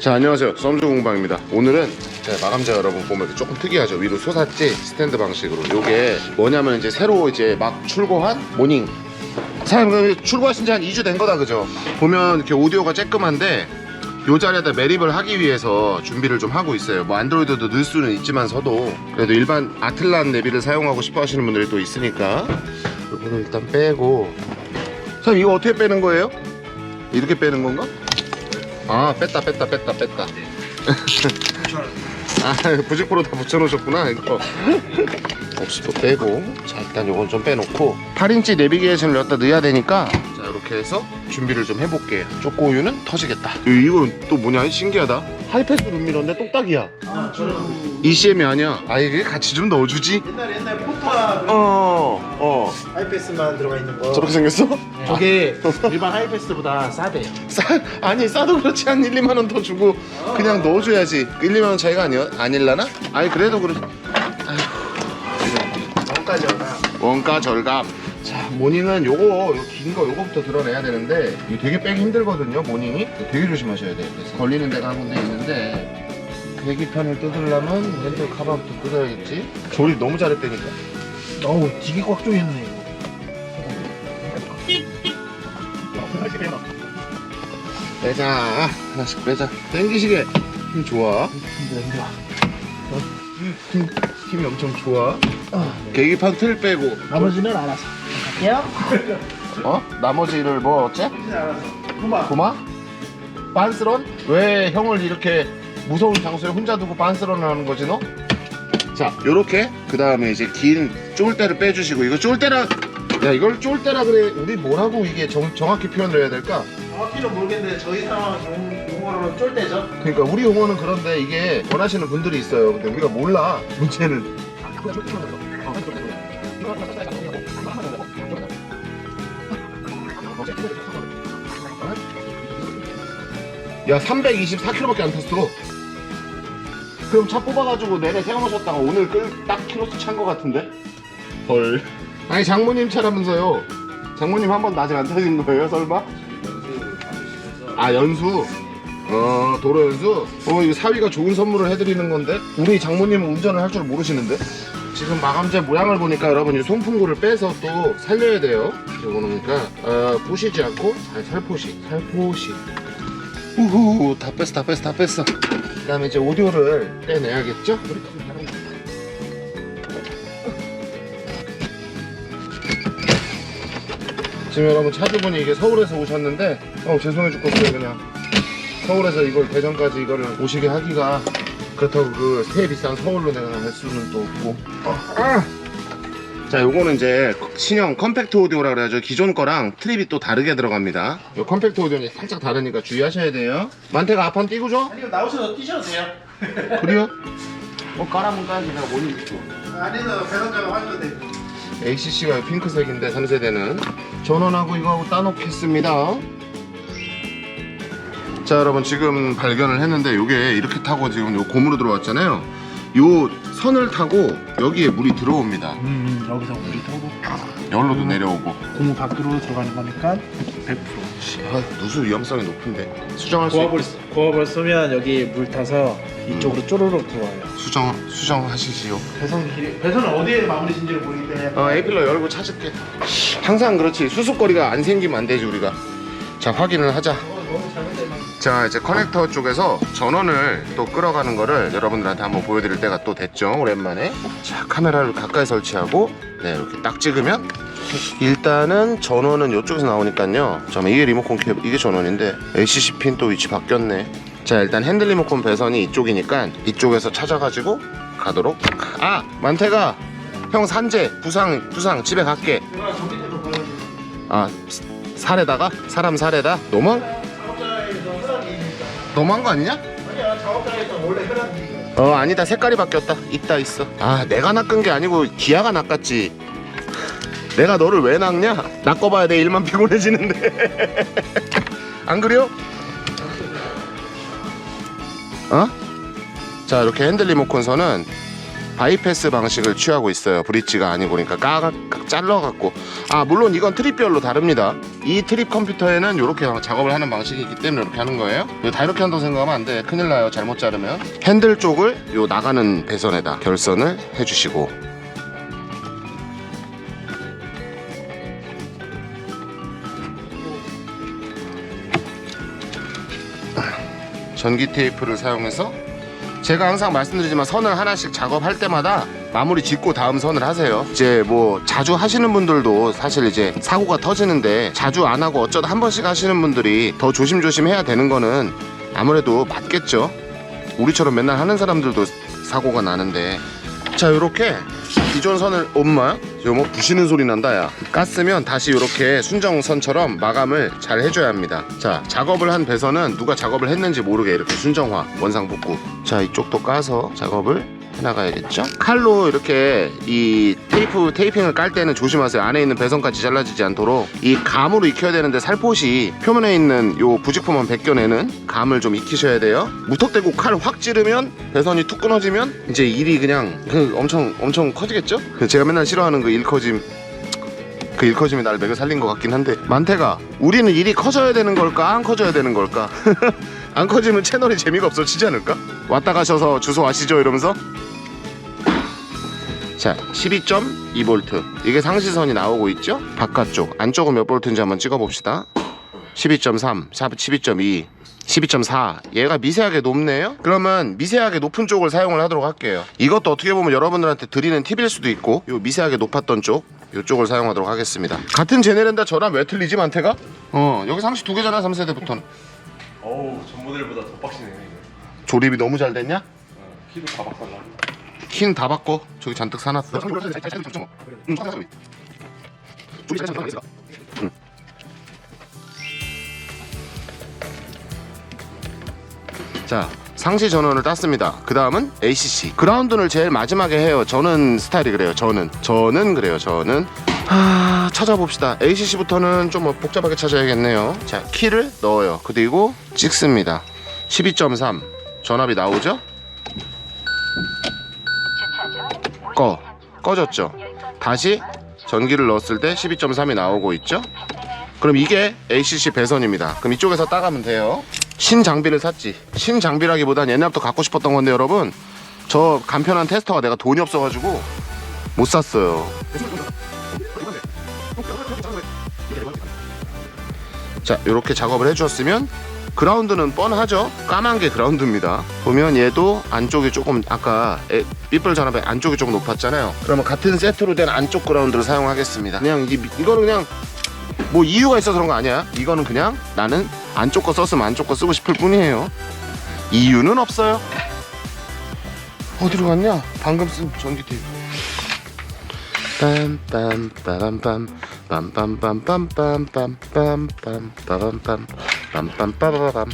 자 안녕하세요. 썸주 공방입니다. 오늘은 자, 마감재 여러분 보면 조금 특이하죠? 위로 솟았지? 스탠드 방식으로. 요게 뭐냐면 이제 새로 이제 막 출고한 모닝. 사장님 그 출고하신 지 한 2주 된 거다 그죠? 보면 이렇게 오디오가 쬐끔한데 요 자리에다 매립을 하기 위해서 준비를 좀 하고 있어요. 뭐 안드로이드도 넣을 수는 있지만서도 그래도 일반 아틀란 내비를 사용하고 싶어 하시는 분들이 또 있으니까 요거는 일단 빼고. 사장님 이거 어떻게 빼는 거예요? 이렇게 빼는 건가? 아 뺐다 뺐다 뺐다 뺐다. 아 부직포로 다 붙여놓으셨구나 이거. 없이 또 빼고. 자 일단 요건 좀 빼놓고. 8인치 내비게이션을 여기다 넣어야 되니까. 자 이렇게 해서 준비를 좀 해볼게요. 초코우유는 터지겠다. 이건 또 뭐냐? 신기하다. 하이패스 룸미러인데 똑딱이야. 아, 저는 ECM이 아니야. 아 이게 같이 좀 넣어주지? 옛날 옛날 포토와 어어. 하이패스만 들어가 있는 거. 저렇게 생겼어? 저게 일반 하이패스보다 싸대요. 싸 아니 싸도 그렇지. 한 1, 2만 원 더 주고 그냥 넣어줘야지. 1, 2만 원 차이가 아니야 아닐라나? 아니 그래도 그래 원까지 하나. 원가 절감. 자 모닝은 요거 긴거 요거부터 드러내야 되는데 이거 되게 빼기 힘들거든요 모닝이. 되게 조심하셔야 돼요. 그래서 걸리는 데가 한 군데 있는데 계기판을 뜯으려면 핸들 카바부터 뜯어야겠지? 조립 너무 잘했다니까 어우 되게 꽉 조였네. 빼자 하나씩 빼자 땡기시게 힘 좋아 힘들어. 힘, 힘이 엄청 좋아 계기판 틀 빼고 나머지는 알아서. 갈게요. 어? 나머지를 뭐 어째? 고마. 도마? 빤스런? 왜 형을 이렇게 무서운 장소에 혼자 두고 빤스런을 하는 거지 너? 자 요렇게 그 다음에 이제 긴 쫄대를 빼주시고 이거 쫄대라 야 이걸 쫄대라 그래 우리 뭐라고 이게 정, 정확히 표현을 해야 될까? 정확히는 모르겠는데 저희 상황 용어로는 쫄대죠. 그러니까 우리 용어는 그런데 이게 원하시는 분들이 있어요 근데 우리가 몰라 문제는 야 324km밖에 안 탔어 그럼 차 뽑아가지고 내내 세워놓으셨다가 오늘 끌 딱 키로수 찬 거 같은데? 헐. 아니 장모님 차라면서요. 장모님 한 번도 아직 안 타신 거예요 설마? 아 연수. 어 도로 연수? 어 이거 사위가 좋은 선물을 해드리는 건데? 우리 장모님은 운전을 할 줄 모르시는데? 지금 마감재 모양을 보니까 여러분 이 송풍구를 빼서 또 살려야 돼요. 이거는 그러니까. 어, 부시지 않고 살, 살포시 살포시. 우후 다 뺐어 다 뺐어 다 뺐어. 그 다음에 이제 오디오를 떼내야겠죠 지금 여러분 차주분이 이게 서울에서 오셨는데 어 죄송해 죽겠어요 그냥 서울에서 이걸 대전까지 이거를 오시게 하기가 그렇다고 그새 비싼 서울로 내가 할 수는 또 없고 아! 자 요거는 이제 신형 컴팩트 오디오라 그래가지고 기존 거랑 트립이 또 다르게 들어갑니다 요 컴팩트 오디오는 살짝 다르니까 주의하셔야 돼요 만태가 앞판 띄고 줘? 아니요 나오셔서 뛰셔도 돼요. 그래요? 뭐 깔아면 까야지 내가 뭐니 안에서 배선자가 화셔도 돼. ACC가 핑크색인데 3세대는 전원하고 이거하고 따놓겠습니다. 자 여러분 지금 발견을 했는데 요게 이렇게 타고 지금 요 고무로 들어왔잖아요. 요 선을 타고 여기에 물이 들어옵니다. 음 여기서 물이 들어오고 여기로도 내려오고. 고무 밖으로 들어가는 거니까 100%. 아, 누수 위험성이 높은데. 수정할 수 고압을 쓰- 고압을 쓰면 여기 물 타서 이쪽으로 쪼르륵 들어와요. 수정 수정하시지요. 배선 길 배선은 어디에 마무리 진지를 모르기 때문에. 어 에이필러 열고 찾을게. 항상 그렇지. 수습거리가 안 생기면 안 되지 우리가. 자 확인을 하자. 어, 너무 잘못되면 자 이제 커넥터 쪽에서 전원을 또 끌어가는 거를 여러분들한테 한번 보여드릴 때가 또 됐죠 오랜만에. 자 카메라를 가까이 설치하고 네 이렇게 딱 찍으면 일단은 전원은 이쪽에서 나오니까요. 잠깐만 이게 리모컨 케이블 이게 전원인데 ACC 핀 또 위치 바뀌었네 자 일단 핸들 리모컨 배선이 이쪽이니까 이쪽에서 찾아가지고 가도록. 아 만태가 형 산재 부상 부상 집에 갈게. 아 스- 살에다가? 사람 살에다? 너무 너무한 거 아니냐? 어 아니다. 색깔이 바뀌었다. 있다 있어. 아 내가 낚은 게 아니고 기아가 낚았지. 내가 너를 왜 낚냐? 낚아봐야 내 일만 피곤해지는데. 안 그래요? 어? 자 이렇게 핸들 리모컨 선은 바이패스 방식을 취하고 있어요 브릿지가 아니고 그러니까 까 잘라갖고 아 물론 이건 트립별로 다릅니다 이 트립 컴퓨터에는 이렇게 작업을 하는 방식이 있기 때문에 이렇게 하는 거예요. 다 이렇게 한다고 생각하면 안 돼. 큰일 나요. 잘못 자르면. 핸들 쪽을 요 나가는 배선에다 결선을 해주시고 전기 테이프를 사용해서 제가 항상 말씀드리지만 선을 하나씩 작업할 때마다 마무리 짓고 다음 선을 하세요. 이제 뭐 자주 하시는 분들도 사실 이제 사고가 터지는데 자주 안 하고 어쩌다 한 번씩 하시는 분들이 더 조심조심 해야 되는 거는 아무래도 맞겠죠. 우리처럼 맨날 하는 사람들도 사고가 나는데 자 요렇게 기존 선을 엄마? 요뭐 부시는 소리 난다 야. 깠으면 다시 요렇게 순정선처럼 마감을 잘 해줘야 합니다. 자 작업을 한 배선은 누가 작업을 했는지 모르게 이렇게 순정화 원상 복구. 자 이쪽도 까서 작업을 해나가야겠죠? 칼로 이렇게 이 테이프 테이핑을 깔 때는 조심하세요. 안에 있는 배선까지 잘라지지 않도록. 이 감으로 익혀야 되는데 살포시 표면에 있는 요 부직포만 벗겨내는 감을 좀 익히셔야 돼요. 무턱대고 칼 확 찌르면 배선이 툭 끊어지면 이제 일이 그냥 그 엄청 엄청 커지겠죠? 그 제가 맨날 싫어하는 그 일커짐 그 일커짐이 날 매겨 살린 것 같긴 한데. 만태가 우리는 일이 커져야 되는 걸까? 안 커져야 되는 걸까? 안 커지면 채널이 재미가 없어 지지 않을까? 왔다 가셔서 주소 아시죠? 이러면서 자 12.2V 이게 상시선이 나오고 있죠 바깥쪽 안쪽은 몇 볼트인지 한번 찍어 봅시다 12.3 12.2 12.4 얘가 미세하게 높네요 그러면 미세하게 높은 쪽을 사용을 하도록 할게요 이것도 어떻게 보면 여러분들한테 드리는 팁일 수도 있고 요 미세하게 높았던 쪽 이쪽을 사용하도록 하겠습니다 같은 제네렌다 저랑 왜 틀리지 만태가? 어 여기 상시 두 개잖아 3세대부터는 어우 전 모델보다 더 빡시네. 조립이 너무 잘 됐냐? 어, 키도 다 박살나. 키는 다 바꿔. 저기 잔뜩 사놨어. 응. 자 상시 전원을 땄습니다. 그 다음은 ACC 그라운드를 제일 마지막에 해요. 저는 스타일이 그래요 저는. 저는 그래요 저는. 하... 찾아봅시다. ACC부터는 좀 뭐 복잡하게 찾아야겠네요. 자 키를 넣어요. 그리고 찍습니다. 12.3 전압이 나오죠 꺼 꺼졌죠? 다시 전기를 넣었을 때 12.3이 나오고 있죠? 그럼 이게 ACC 배선입니다. 그럼 이쪽에서 따가면 돼요. 신 장비를 샀지. 신 장비라기보단 옛날부터 갖고 싶었던 건데 여러분. 저 간편한 테스터가 내가 돈이 없어가지고 못 샀어요. 자 이렇게 작업을 해주었으면 그라운드는 뻔하죠? 까만 게 그라운드입니다. 보면 얘도 안쪽이 조금 아까 에, 삐뿔 전압의 안쪽이 조금 높았잖아요. 그러면 같은 세트로 된 안쪽 그라운드를 사용하겠습니다. 그냥 이, 이거는 그냥 뭐 이유가 있어서 그런 거 아니야? 이거는 그냥 나는 안쪽 거 썼으면 안쪽 거 쓰고 싶을 뿐이에요. 이유는 없어요. 어디로 갔냐? 방금 쓴 전기 테이프 빰빰빠밤빰 빰빰빰빰빰빰빰빰빰빰빰빰 빰빰빠바밤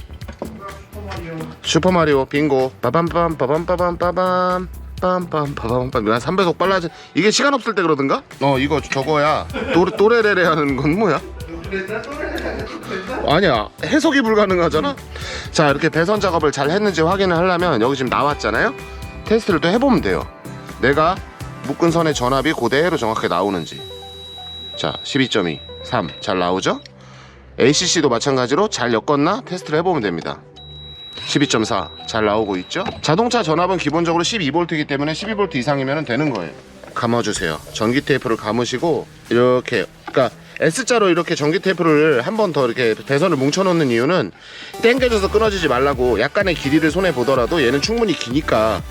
슈퍼마리오 빙고. 빠밤빰 빠밤빠밤 빠밤. 빰빰 빠밤빰 한 3배속 빨라지. 이게 시간 없을 때 그러던가? 어 이거 저거야. 또레, 또레레레 하는 건 뭐야? 아니야. 해석이 불가능하잖아? 자 이렇게 배선 작업을 잘 했는지 확인을 하려면 여기 지금 나왔잖아요? 테스트를 또 해보면 돼요. 내가 묶은 선의 전압이 그대로 정확하게 나오는지. 자 12.2 3 잘 나오죠 ACC도 마찬가지로 잘 엮었나 테스트를 해보면 됩니다. 12.4 잘 나오고 있죠? 자동차 전압은 기본적으로 12V이기 때문에 12V 이상이면 되는 거예요. 감아주세요. 전기 테이프를 감으시고 이렇게 그러니까 S자로 이렇게 전기 테이프를 한 번 더 이렇게 배선을 뭉쳐 놓는 이유는 땡겨져서 끊어지지 말라고 약간의 길이를 손해 보더라도 얘는 충분히 기니까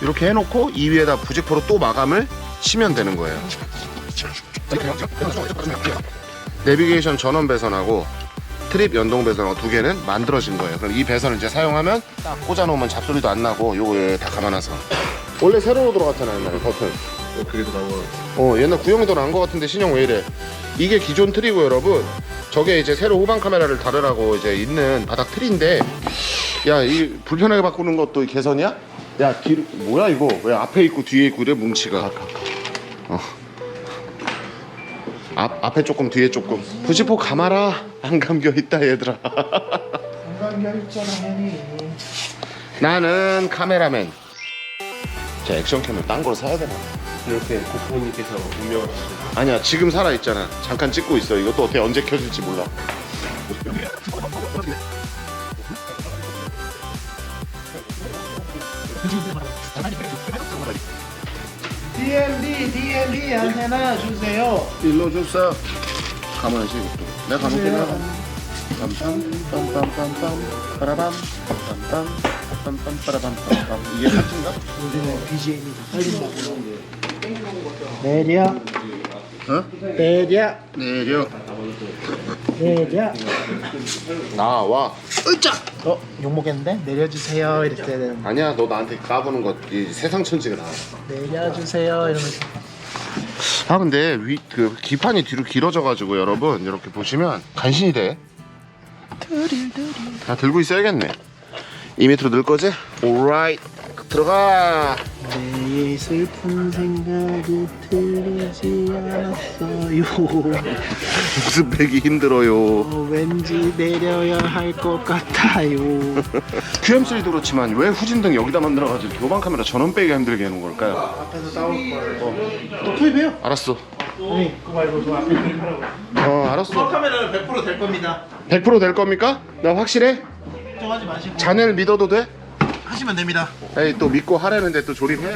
이렇게 해놓고 이 위에다 부직포로 또 마감을 치면 되는 거예요 내비게이션 전원 배선하고 트립 연동 배선하고 두 개는 만들어진 거예요. 그럼 이 배선을 이제 사용하면 딱 꽂아놓으면 잡소리도 안 나고 요거 다 감아놔서 원래 새로 들어갔잖아 옛날에 버튼. 어, 그게 더 나와. 어 옛날 구형이 더 나은 것 같은데 신형 왜 이래? 이게 기존 트리고 여러분 저게 이제 새로 후방 카메라를 달으라고 이제 있는 바닥 트리인데 야 이 불편하게 바꾸는 것도 개선이야? 야 뒤로 뭐야 이거 왜 앞에 있고 뒤에 있고 이래 뭉치가 어. 앞, 앞에 조금 뒤에 조금. 부지포 감아라. 안 감겨 있다 얘들아. 나는 카메라맨. 자 액션캠을 딴 걸 사야 되나? 이렇게 고프로님께서 운명하시죠. 아니야 지금 살아있잖아. 잠깐 찍고 있어. 이것도 어떻게 언제 켜질지 몰라 DMD DMD 안테나 주세요. 일로 줬어 가만히 있어 이것도 내가 가볼게 내가 빰빰 빰빰빰빰 빠라밤 빰빰 빰빰 빠라밤 빰빰 이게 하트인가? 우리는 BGM이다. 살린다고. 내려 어? 내려 내려 내려. 나와 으짜. 어 욕먹겠는데? 내려주세요 이렇게 해야 되는. 아니야 너 나한테 까부는 거이 세상 천지가 나와 내려주세요 이러면서. 아 근데 위 그 기판이 뒤로 길어져가지고 여러분 이렇게 보시면 간신히 돼. 다 들고 있어야겠네. 2m로 늘 거지? 오라이트 들어가. 내 슬픈 생각이 틀리지 않았어요. 무슨 백이 힘들어요. 어, 왠지 내려야 할 것 같아요. QM3도 그렇지만 왜 후진등 여기다 만들어가지고 교반 카메라 전원 빼기가 힘들게 해놓은 걸까요? 앞에서 싸울 걸. 또 투입해요? 알았어. 아니 그거 말고 저 앞에 투입하라고. 어 알았어. 카메라는 100%될 겁니다. 100%될 겁니까? 나 확실해? 걱정하지 마시고 자네를 믿어도 돼? 하시면 됩니다. 에이 또 믿고 하라는데 또 조립해?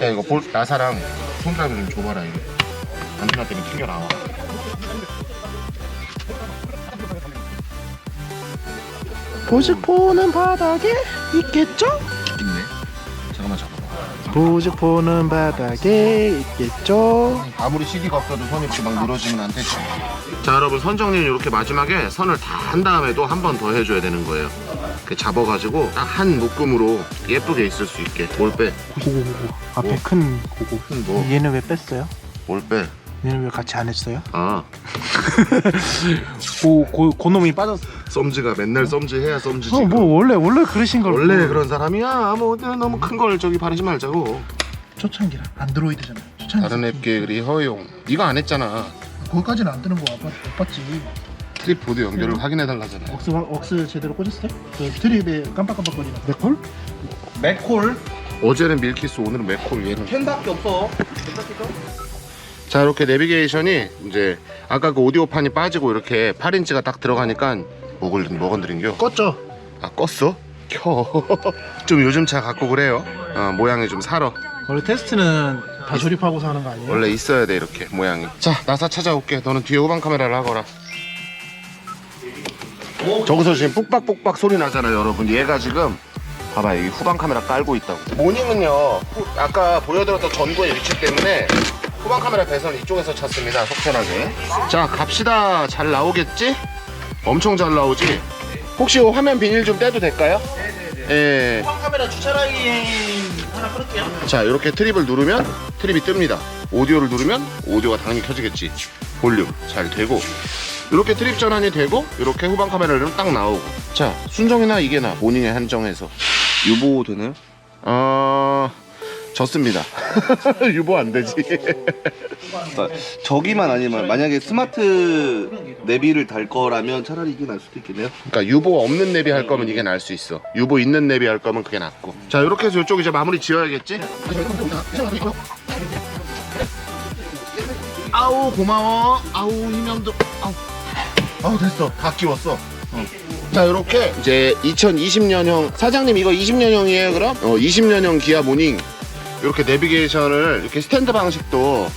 야 이거 볼 나사랑 손잡이 좀 줘봐라 이거 안테나 때문에 튕겨 나와 보직포는 바닥에 있겠죠? 잠깐만 잡아봐 보직포는 바닥에 있겠죠? 아무리 CD가 없어도 손이 이렇게 막 늘어지면 안 되지 자 여러분 선 정리는 이렇게 마지막에 선을 다 한 다음에도 한 번 더 해줘야 되는 거예요 이렇게 잡아가지고 딱 한 묶음으로 예쁘게 있을 수 있게 뭘빼 고고고고 앞에 뭐? 큰 고고. 뭐? 얘는 왜 뺐어요? 뭘빼 얘는 왜 같이 안 했어요? 아 고, 고, 고 놈이 빠졌어. 썸즈가 맨날 썸즈 해야 썸즈지 어, 뭐 원래 원래 그러신 걸. 원래 뭐. 그런 사람이야 뭐 너무 큰 걸 저기 바르지 말자고 초창기라 안드로이드잖아. 초창기. 다른 앱 계열이 허용 네가 안 했잖아 거기까지는 안 뜨는 거 못, 봤- 봤지. 트립 보드 연결을 확인해 달라잖아 억스 억스 제대로 꽂았어요? 그 트립에 깜빡깜빡거리나. 맥콜? 맥콜? 어제는 밀키스 오늘은 맥콜 얘는 캔밖에 없어. 자 이렇게 내비게이션이 이제 아까 그 오디오판이 빠지고 이렇게 8인치가 딱 들어가니까 목을 뭐 건드린겨. 껐죠. 아 껐어? 켜좀 요즘 차 갖고 그래요. 어, 모양이 좀 살아. 원래 테스트는 다 조립하고서 하는 거 아니에요? 원래 있어야 돼 이렇게 모양이. 자 나사 찾아올게. 너는 뒤에 후방 카메라를 하거라. 저기서 지금 뽁박뽁박 소리 나잖아요 여러분. 얘가 지금 봐봐 여기 후방 카메라 깔고 있다고. 모닝은요 후- 아까 보여드렸던 전구의 위치 때문에 후방 카메라 배선 이쪽에서 찾습니다 속편하게 자 갑시다 잘 나오겠지? 엄청 잘 나오지? 혹시 이 화면 비닐 좀 떼도 될까요? 예. 후방 카메라 주차 라인 하나 끊을게요. 자 이렇게 트립을 누르면 트립이 뜹니다 오디오를 누르면 오디오가 당연히 켜지겠지 볼륨 잘 되고 이렇게 트립 전환이 되고 이렇게 후방 카메라를 딱 나오고 자 순정이나 이게나 모닝에 한정해서 유보 되나요? 어... 졌습니다. 유보 안 되지. 그러니까 저기만 아니면 만약에 스마트 내비를 달 거라면 차라리 이게 날 수도 있겠네요. 그러니까 유보 없는 내비 할 거면 이게 나을 수 있어. 유보 있는 내비 할 거면 그게 낫고. 자 이렇게 해서 이쪽 이제 마무리 지어야겠지? 아우 고마워. 아우 이명도. 아우. 아우 됐어. 다 끼웠어. 자 이렇게 이제 2020년형 사장님 이거 20년형이에요 그럼? 어 20년형 기아 모닝 이렇게 내비게이션을 이렇게 스탠드 방식도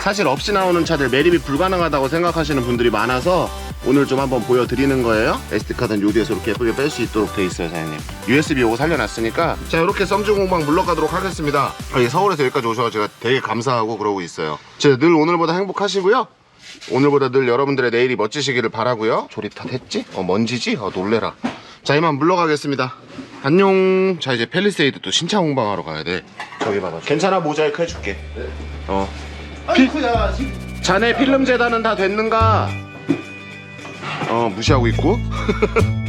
사실 없이 나오는 차들 매립이 불가능하다고 생각하시는 분들이 많아서 오늘 좀 한번 보여드리는 거예요. SD카드는 요 뒤에서 이렇게 예쁘게 뺄 수 있도록 돼 있어요 사장님. USB 요거 살려놨으니까. 자 이렇게 썸즈 공방 물러가도록 하겠습니다. 아, 이 서울에서 여기까지 오셔서 제가 되게 감사하고 그러고 있어요. 제가 늘 오늘보다 행복하시고요. 오늘보다 늘 여러분들의 내일이 멋지시기를 바라고요. 조립 다 됐지? 어 먼지지? 어 놀래라. 자 이만 물러가겠습니다. 안녕. 자 이제 펠리세이드 또 신차 공방하러 가야 돼 저기 봐봐. 괜찮아 모자이크 해줄게. 어. 아이쿠야 지금 자네 필름 재단은 다 됐는가? 어 무시하고 있고